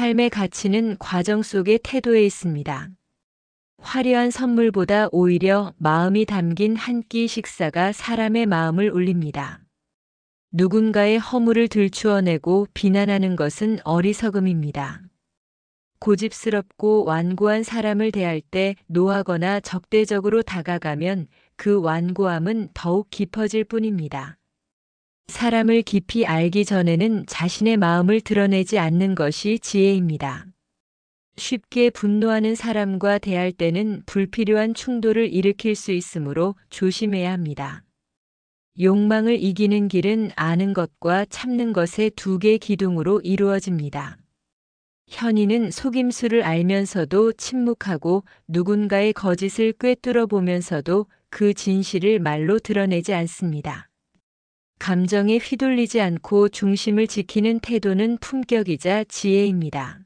삶의 가치는 과정 속의 태도에 있습니다. 화려한 선물보다 오히려 마음이 담긴 한 끼 식사가 사람의 마음을 울립니다. 누군가의 허물을 들추어내고 비난하는 것은 어리석음입니다. 고집스럽고 완고한 사람을 대할 때 노하거나 적대적으로 다가가면 그 완고함은 더욱 깊어질 뿐입니다. 사람을 깊이 알기 전에는 자신의 마음을 드러내지 않는 것이 지혜입니다. 쉽게 분노하는 사람과 대할 때는 불필요한 충돌을 일으킬 수 있으므로 조심해야 합니다. 욕망을 이기는 길은 아는 것과 참는 것의 두 개 기둥으로 이루어집니다. 현이는 속임수를 알면서도 침묵하고 누군가의 거짓을 꿰뚫어 보면서도 그 진실을 말로 드러내지 않습니다. 감정에 휘둘리지 않고 중심을 지키는 태도는 품격이자 지혜입니다.